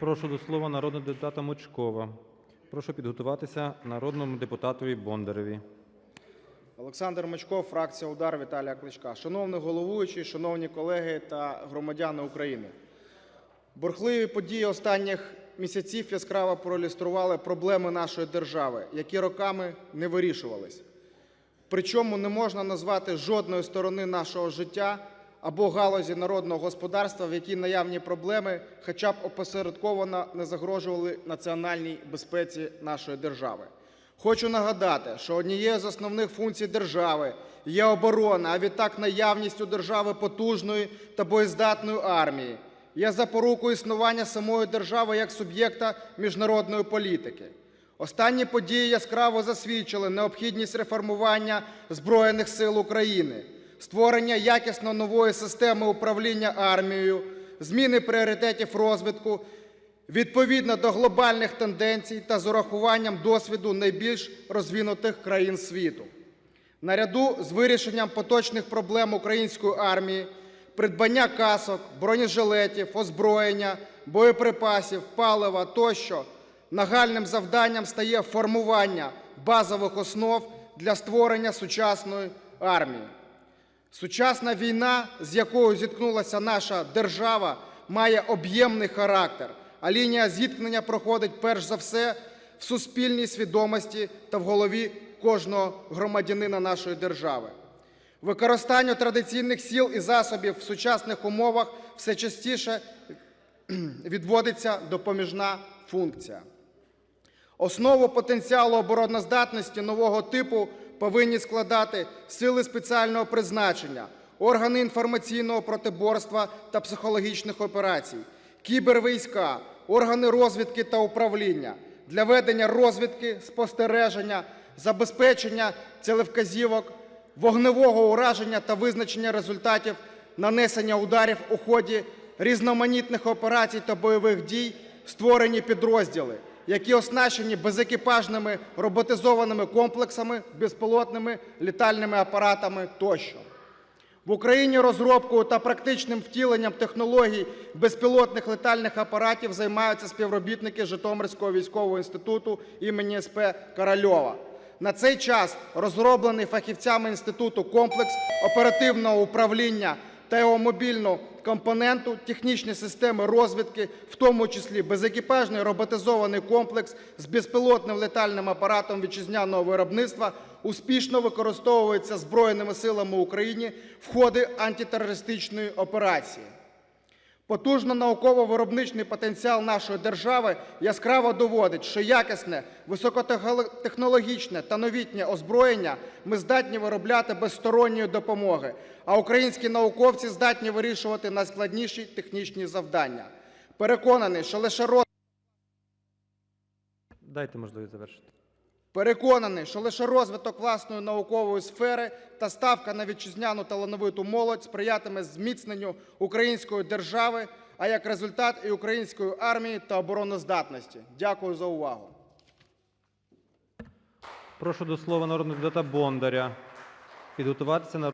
Прошу до слова народного депутата Мочкова. Прошу підготуватися народному депутатові Бондареві. Олександр Мочков, фракція Удар Віталія Кличка. Шановний головуючий, шановні колеги та громадяни України. Бурхливі події останніх місяців яскраво проілюстрували проблеми нашої держави, які роками не вирішувались. Причому не можна назвати жодної сторони нашого життя або галузі народного господарства, в якій наявні проблеми хоча б опосередковано не загрожували національній безпеці нашої держави. Хочу нагадати, що однією з основних функцій держави є оборона, а відтак наявність у держави потужної та боєздатної армії, є запорукою існування самої держави як суб'єкта міжнародної політики. Останні події яскраво засвідчили необхідність реформування Збройних сил України, створення якісно нової системи управління армією, зміни пріоритетів розвитку відповідно до глобальних тенденцій та з урахуванням досвіду найбільш розвинутих країн світу. Наряду з вирішенням поточних проблем української армії, придбання касок, бронежилетів, озброєння, боєприпасів, палива тощо, нагальним завданням стає формування базових основ для створення сучасної армії. Сучасна війна, з якою зіткнулася наша держава, має об'ємний характер, а лінія зіткнення проходить перш за все в суспільній свідомості та в голові кожного громадянина нашої держави. Використання традиційних сил і засобів в сучасних умовах все частіше відводиться допоміжна функція. Основу потенціалу обороноздатності нового типу повинні складати сили спеціального призначення, органи інформаційного протиборства та психологічних операцій, кібервійська, органи розвідки та управління для ведення розвідки, спостереження, забезпечення цілевказівок, вогневого ураження та визначення результатів нанесення ударів у ході різноманітних операцій та бойових дій створені підрозділи, які оснащені безекіпажними роботизованими комплексами, безпілотними літальними апаратами тощо. В Україні розробкою та практичним втіленням технологій безпілотних летальних апаратів займаються співробітники Житомирського військового інституту імені СП Корольова. На цей час розроблений фахівцями інституту комплекс оперативного управління та його мобільну компоненту, технічні системи розвідки, в тому числі безекіпажний роботизований комплекс з безпілотним летальним апаратом вітчизняного виробництва, успішно використовується Збройними силами України в ході антитерористичної операції. Потужно науково-виробничий потенціал нашої держави яскраво доводить, що якісне, високотехнологічне та новітнє озброєння ми здатні виробляти без сторонньої допомоги, а українські науковці здатні вирішувати найскладніші технічні завдання. Переконаний, що лише розвиток Дайте можливість завершити. Переконаний, що лише розвиток власної наукової сфери та ставка на вітчизняну талановиту молодь сприятиме зміцненню української держави, а як результат і української армії та обороноздатності. Дякую за увагу. Прошу до слова народного депутата Бондаря. Підготуватися на